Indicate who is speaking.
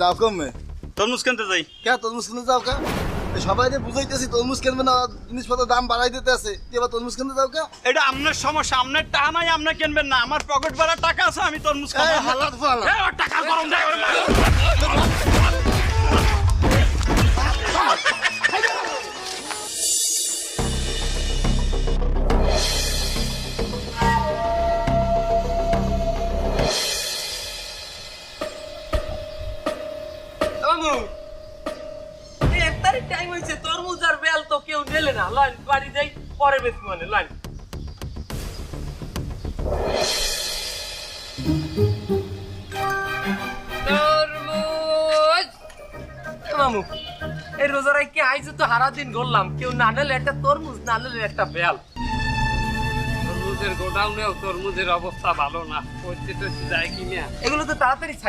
Speaker 1: যাও কমে।
Speaker 2: তরমুজ কিনতে যাই।
Speaker 1: কে তরমুজ কিনতে যাও কা? সবাই যে বুঝাইতেছি তরমুজ কিনবে না জিনিসপত্রের দাম বাড়াই দিতে আছে। এবার তরমুজ কিনতে যাও কা?
Speaker 2: এটা আপনার সমস্যা আপনার টাকা নাই আপনি কিনবেন না। আমার পকেট ভরা টাকা আছে আমি তরমুজ খাব।
Speaker 1: হালাত ফালা।
Speaker 2: টাকা গরম দেয়।
Speaker 3: মামু এক তারিখ টাইম হয়েছে তরমুজ আর বেল তো কেউ নেলে না। লাইন বাড়ি যাই পরে বেশ মানে লাইন মামু এই রোজারাই কি আইছে তো হারা দিন ঘুরলাম কেউ না নিলে একটা তরমুজ না নিলে একটা বেল।
Speaker 4: তরমুজের গোডাউনেও তরমুজের অবস্থা ভালো না। পরিস্থিতি যায় কিনা।
Speaker 3: এগুলো তো তাড়াতাড়ি